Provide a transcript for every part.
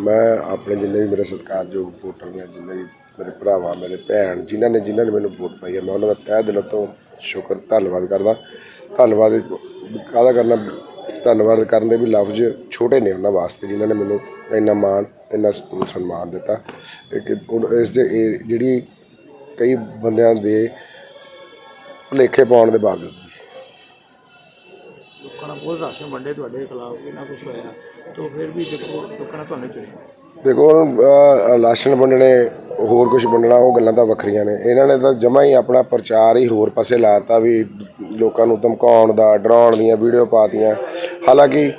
ਮੈਂ ਆਪਣੇ ਜਿੰਨੇ ਵੀ ਮੇਰੇ ਸਤਿਕਾਰਯੋਗ ਵੋਟਰ ਨੇ, ਜਿੰਨੇ ਵੀ ਮੇਰੇ ਭਰਾਵਾਂ, ਮੇਰੇ ਭੈਣ, ਜਿਨ੍ਹਾਂ ਨੇ ਜਿਨ੍ਹਾਂ ਨੇ ਮੈਨੂੰ ਵੋਟ ਪਾਈ ਹੈ, ਮੈਂ ਉਹਨਾਂ ਦਾ ਤਹਿ ਦਿਲੋਂ ਤੋਂ ਸ਼ੁਕਰ, ਧੰਨਵਾਦ ਕਰਦਾ। ਧੰਨਵਾਦ ਕਾਹਦਾ ਕਰਨਾ? ਧੰਨਵਾਦ ਕਰਨ ਦੇ ਵੀ ਲਫ਼ਜ਼ ਛੋਟੇ ਨੇ ਉਹਨਾਂ ਵਾਸਤੇ, ਜਿਨ੍ਹਾਂ ਨੇ ਮੈਨੂੰ ਇੰਨਾ ਮਾਣ, ਇੰਨਾ ਸਨਮਾਨ ਦਿੱਤਾ। ਇਹ ਕਿ ਇਸ ਦੇ, ਇਹ ਜਿਹੜੀ ਕਈ ਬੰਦਿਆਂ ਦੇ ਭੁਲੇਖੇ ਪਾਉਣ ਦੇ ਬਾਵਜੂਦ ਵੀ ਬਹੁਤ ਰਾਸ਼ਨ ਵੰਡੇ ਤੁਹਾਡੇ ਖਿਲਾਫ ਕਿੰਨਾ ਕੁਝ ਹੋਇਆ ਤੋਂ ਫਿਰ ਵੀ ਦੇਖੋ ਲੋਕਾਂ ਨੇ ਤੁਹਾਨੂੰ ਚੁਣਿਆ ਦੇਖੋ ਅਹ, ਰਾਸ਼ਨ ਵੰਡਣੇ ਹੋਰ ਕੁਝ ਵੰਡਣਾ ਉਹ ਗੱਲਾਂ ਤਾਂ ਵੱਖਰੀਆਂ ਨੇ। ਇਹਨਾਂ ਨੇ ਤਾਂ ਜਮਾ ਹੀ ਆਪਣਾ ਪ੍ਰਚਾਰ ਹੀ ਹੋਰ ਪਾਸੇ ਲਾਤਾ ਵੀ ਲੋਕਾਂ ਨੂੰ ਧਮਕਾਉਣ ਦਾ ਡਰਾਉਣ ਦੀਆਂ ਵੀਡੀਓ ਪਾਤੀਆਂ। ਹਾਲਾਂਕਿ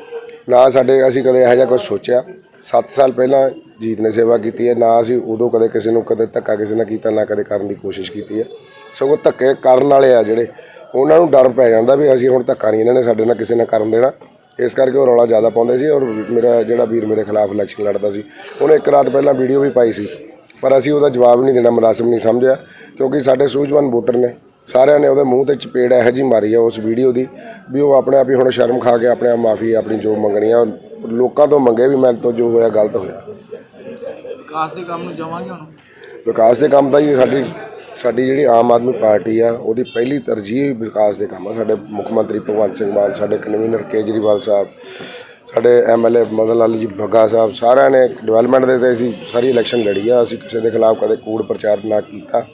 ਨਾ ਸਾਡੇ ਅਸੀਂ ਕਦੇ ਇਹੋ ਜਿਹਾ ਕੁਝ ਸੋਚਿਆ। 7 ਸਾਲ ਪਹਿਲਾਂ ਜੀਤ ਨੇ ਸੇਵਾ ਕੀਤੀ ਹੈ ਨਾ ਅਸੀਂ ਉਦੋਂ ਕਦੇ ਕਿਸੇ ਨੂੰ ਕਦੇ ਧੱਕਾ ਕਿਸੇ ਨਾਲ ਕੀਤਾ ਨਾ ਕਦੇ ਕਰਨ ਦੀ ਕੋਸ਼ਿਸ਼ ਕੀਤੀ ਹੈ। ਸਗੋਂ ਧੱਕੇ ਕਰਨ ਵਾਲੇ ਆ ਜਿਹੜੇ। ਉਹਨਾਂ ਨੂੰ ਡਰ ਪੈ ਜਾਂਦਾ ਵੀ ਅਸੀਂ ਹੁਣ ਧੱਕਾ ਨਹੀਂ ਇਹਨਾਂ ਨੇ ਸਾਡੇ ਨਾਲ ਕਿਸੇ ਨਾਲ ਕਰਨ ਦੇਣਾ। ਇਸ ਕਰਕੇ ਉਹ ਰੌਲਾ ਜ਼ਿਆਦਾ ਪਾਉਂਦੇ ਸੀ ਔਰ ਮੇਰਾ ਜਿਹੜਾ ਵੀਰ ਮੇਰੇ ਖਿਲਾਫ ਇਲੈਕਸ਼ਨ ਲੜਦਾ ਸੀ ਉਹਨੇ ਇੱਕ ਰਾਤ ਪਹਿਲਾਂ ਵੀਡੀਓ ਵੀ ਪਾਈ ਸੀ। ਪਰ ਅਸੀਂ ਉਹਦਾ ਜਵਾਬ ਨਹੀਂ ਦੇਣਾ ਮੁਨਾਸਿਬ ਨਹੀਂ ਸਮਝਿਆ ਕਿਉਂਕਿ ਸਾਡੇ ਸੂਝਵਾਨ ਵੋਟਰ ਨੇ ਸਾਰਿਆਂ ਨੇ ਉਹਦੇ ਮੂੰਹ ਤੇ ਚਪੇੜ ਇਹੋ ਜਿਹੀ ਮਾਰੀ ਆ ਉਸ ਵੀਡੀਓ ਦੀ ਵੀ ਉਹ ਆਪਣੇ ਆਪ ਹੀ ਹੁਣ ਸ਼ਰਮ ਖਾ ਕੇ ਆਪਣੇ ਆਪ ਮਾਫੀ ਆਪਣੀ ਜੋ ਮੰਗਣੀ ਆ ਲੋਕਾਂ ਤੋਂ ਮੰਗੇ ਵੀ ਮੇਰੇ ਤੋਂ ਜੋ ਹੋਇਆ ਗਲਤ ਹੋਇਆ। ਵਿਕਾਸ ਦੇ ਕੰਮ ਨੂੰ ਜਾਵਾਂਗੇ ਹੁਣ? ਵਿਕਾਸ ਦੇ ਕੰਮ ਦਾ ਹੀ ਸਾਡੀ ਸਾਡੀ ਜਿਹੜੀ ਆਮ ਆਦਮੀ ਪਾਰਟੀ ਆ, ਉਹਦੀ ਪਹਿਲੀ ਤਰਜੀਹ ਵਿਕਾਸ ਦੇ ਕੰਮ ਆ। ਸਾਡੇ ਮੁੱਖ ਮੰਤਰੀ ਭਗਵੰਤ ਸਿੰਘ ਮਾਨ, ਸਾਡੇ ਕਨਵੀਨਰ ਕੇਜਰੀਵਾਲ ਸਾਹਿਬ, ਸਾਡੇ ਐਮਐਲਏ ਮਦਨ ਲਾਲ ਜੀ ਬੱਗਾ ਸਾਹਿਬ, ਸਾਰਿਆਂ ਨੇ ਡਿਵੈਲਪਮੈਂਟ ਦੇ ਤੇ ਅਸੀਂ ਸਾਰੀ ਇਲੈਕਸ਼ਨ ਲੜੀ ਆ। ਅਸੀਂ ਕਿਸੇ ਦੇ ਖਿਲਾਫ ਕਦੇ ਕੂੜ ਪ੍ਰਚਾਰ ਨਾ ਕੀਤਾ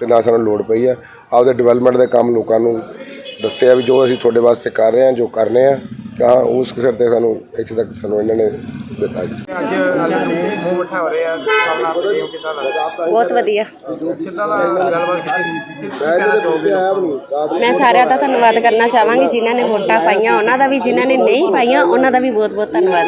ਤੇ ਨਾ ਸਾਨੂੰ ਲੋੜ ਪਈ ਆ। ਆਪਦੇ ਡਿਵੈਲਪਮੈਂਟ ਦੇ ਕੰਮ ਲੋਕਾਂ ਨੂੰ ਦੱਸਿਆ ਵੀ ਜੋ ਅਸੀਂ ਤੁਹਾਡੇ ਵਾਸਤੇ ਕਰ ਰਹੇ ਹਾਂ ਜੋ ਕਰਨੇ ਆ ਤਾਂ ਉਸ ਸਿਰ ਤੇ ਸਾਨੂੰ ਇੱਥੇ ਤੱਕ ਸਾਨੂੰ ਇਹਨਾਂ ਨੇ ਦਿੱਤਾ ਜੀ। ਅੱਜ ਅੱਜ ਮੂੰਹ ਮਿੱਠਾ ਹੋ ਰਿਹਾ ਸਾਹਮਣਾ ਆਪਣੇ ਕਿੱਦਾਂ ਲੱਗਦਾ। ਬਹੁਤ ਵਧੀਆ। ਕਿੱਦਾਂ ਦਾ ਗੱਲਬਾਤ ਕੀਤੀ ਕੀ ਕਹਿਣਾ ਚਾਹੋਗੇ ਮੈਂ ਸਾਰਿਆਂ ਦਾ ਧੰਨਵਾਦ ਕਰਨਾ ਚਾਹਾਂਗੀ ਜਿਨ੍ਹਾਂ ਨੇ ਵੋਟਾਂ ਪਾਈਆਂ ਉਹਨਾਂ ਦਾ ਵੀ ਜਿਨ੍ਹਾਂ ਨੇ ਨਹੀਂ ਪਾਈਆਂ ਉਹਨਾਂ ਦਾ ਵੀ ਬਹੁਤ ਬਹੁਤ ਧੰਨਵਾਦ।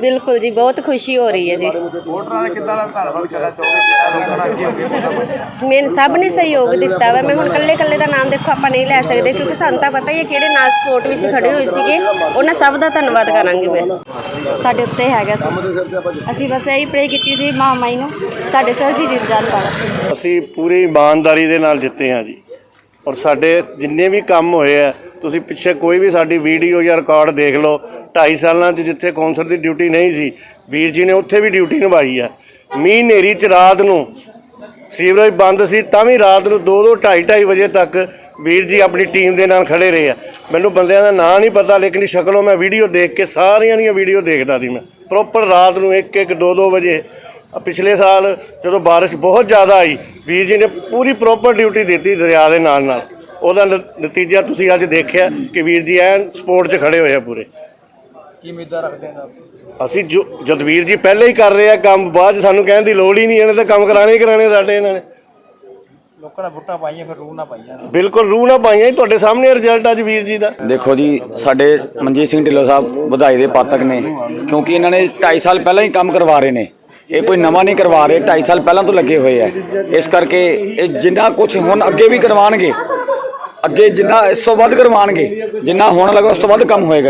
ਬਿਲਕੁਲ ਜੀ ਬਹੁਤ ਖੁਸ਼ੀ ਹੋ ਰਹੀ ਹੈ ਜੀ। ਵੋਟਰਾਂ ਦਾ ਕਿੱਦਾਂ ਦਾ ਧੰਨਵਾਦ ਕਰਨਾ ਚਾਹੋਗੇ? ਕਿੱਦਾਂ ਮੈਂ ਸਭ ਨੇ ਸਹਿਯੋਗ ਦਿੱਤਾ ਵਾ। ਮੈਂ ਹੁਣ ਕੱਲੇ ਕੱਲੇ ਦਾ ਨਾਮ ਦੇਖੋ ਆਪਾਂ ਨਹੀਂ ਲੈ ਸਕਦੇ, ਕਿਉਂਕਿ ਸਾਨੂੰ ਤਾਂ ਪਤਾ ਹੀ ਹੈ ਕਿਹੜੇ ਨਾਲ ਸਪੋਰਟ ਵਿੱਚ ਖੜੇ ਹੋਏ ਸੀਗੇ। ਉਹਨਾਂ ਸਭ ਦਾ ਧੰਨਵਾਦ ਕਰਾਂਗੀ ਮੈਂ। ਸਾਡੇ ਉੱਤੇ ਹੈਗਾ ਸੀ। ਅਸੀਂ ਬਸ ਇਹੀ ਪ੍ਰੇ ਕੀਤੀ ਸੀ ਮਾਂ ਨੂੰ, ਸਾਡੇ ਸਰ ਜੀ ਜਿੱਤ ਜਾਣ ਬਸ ਅਸੀਂ ਪੂਰੀ ਇਮਾਨਦਾਰੀ ਦੇ ਨਾਲ ਜਿੱਤੇ ਹਾਂ ਜੀ। ਔਰ ਸਾਡੇ ਜਿੰਨੇ ਵੀ ਕੰਮ ਹੋਏ ਆ, ਤੁਸੀਂ ਪਿੱਛੇ ਕੋਈ ਵੀ ਸਾਡੀ ਵੀਡੀਓ ਜਾਂ ਰਿਕਾਰਡ ਦੇਖ ਲਓ। 2.5 ਸਾਲਾਂ 'ਚ ਜਿੱਥੇ ਕੌਂਸਲ ਦੀ ਡਿਊਟੀ ਨਹੀਂ ਸੀ, ਵੀਰ ਜੀ ਨੇ ਉੱਥੇ ਵੀ ਡਿਊਟੀ ਨਿਭਾਈ ਆ। ਮੀਂਹ ਹਨੇਰੀ 'ਚ ਰਾਤ ਨੂੰ। ਸੀਵਰੇਜ ਬੰਦ ਸੀ, ਤਾਂ ਵੀ ਰਾਤ ਨੂੰ 2 2 2.5 2.5 ਵਜੇ ਤੱਕ ਵੀਰ ਜੀ ਆਪਣੀ ਟੀਮ ਦੇ ਨਾਲ ਖੜੇ ਰਹੇ ਆ। ਮੈਨੂੰ ਬੰਦਿਆਂ ਦਾ ਨਾਂ ਨਹੀਂ ਪਤਾ, ਲੇਕਿਨ ਸ਼ਕਲੋਂ ਮੈਂ ਵੀਡੀਓ ਦੇਖ ਕੇ ਸਾਰੀਆਂ ਦੀਆਂ ਵੀਡੀਓ ਦੇਖਦਾ ਸੀ ਮੈਂ। ਪ੍ਰੋਪਰ ਰਾਤ ਨੂੰ 1 1 2 2 ਵਜੇ। ਪਿਛਲੇ ਸਾਲ ਜਦੋਂ ਬਾਰਿਸ਼ ਬਹੁਤ ਜ਼ਿਆਦਾ ਆਈ, ਵੀਰ ਜੀ ਨੇ ਪੂਰੀ ਪ੍ਰੋਪਰ ਡਿਊਟੀ ਦਿੱਤੀ ਦਰਿਆ ਦੇ ਨਾਲ ਨਾਲ। ਉਹਦਾ ਨਤੀਜਾ ਤੁਸੀਂ ਅੱਜ ਦੇਖਿਆ ਕਿ ਵੀਰ ਜੀ ਐਨ ਸਪੋਰਟ 'ਚ ਖੜੇ ਹੋਏ ਆ ਪੂਰੇ। ਕੀ ਉਮੀਦਾਂ ਰੱਖਦੇ ਨੇ ਅਸੀਂ ਜੋ ਜਦ ਵੀਰ ਜੀ ਪਹਿਲੇ ਹੀ ਕਰ ਰਹੇ ਆ ਕੰਮ ਬਾਅਦ 'ਚ ਸਾਨੂੰ ਕਹਿਣ ਦੀ ਲੋੜ ਹੀ ਨਹੀਂ ਇਹਨੇ ਤਾਂ ਕੰਮ ਕਰਾਣੇ ਹੀ ਕਰਾਣੇ ਸਾਡੇ ਇਹਨਾਂ ਨੇ। ਲੋਕਾਂ ਨੇ ਵੋਟਾਂ ਪਾਈਆਂ ਫਿਰ ਰੂਹ ਨਾ ਪਾਈਆਂ। ਬਿਲਕੁਲ ਰੂਹ ਨਾ ਪਾਈਆਂ ਜੀ, ਤੁਹਾਡੇ ਸਾਹਮਣੇ ਰਿਜ਼ਲਟ ਅੱਜ ਵੀਰ ਜੀ ਦਾ। ਦੇਖੋ ਜੀ ਸਾਡੇ ਮਨਜੀਤ ਸਿੰਘ ਢਿੱਲੋਂ ਸਾਹਿਬ ਵਧਾਈ ਦੇ ਪਾਤਕ ਨੇ ਕਿਉਂਕਿ ਇਹਨਾਂ ਨੇ 2.5 ਸਾਲ ਪਹਿਲਾਂ ਹੀ ਕੰਮ ਕਰਵਾ ਰਹੇ ਨੇ। ਇਹ ਕੋਈ ਨਵਾਂ ਨਹੀਂ ਕਰਵਾ ਰਹੇ 2.5 ਸਾਲ ਪਹਿਲਾਂ ਤੋਂ ਲੱਗੇ ਹੋਏ ਆ। ਇਸ ਕਰਕੇ ਇਹ ਜਿੰਨਾ ਕੁਝ ਹੁਣ ਅੱਗੇ ਵੀ ਕਰਵਾਣਗੇ ਅੱਗੇ ਜਿੰਨਾ ਇਸ ਤੋਂ ਵੱਧ ਕਰਵਾਣਗੇ ਜਿੰਨਾ ਹੋਣ ਲੱਗਾ ਉਸ ਤੋਂ ਵੱਧ ਕੰਮ ਹੋਏਗਾ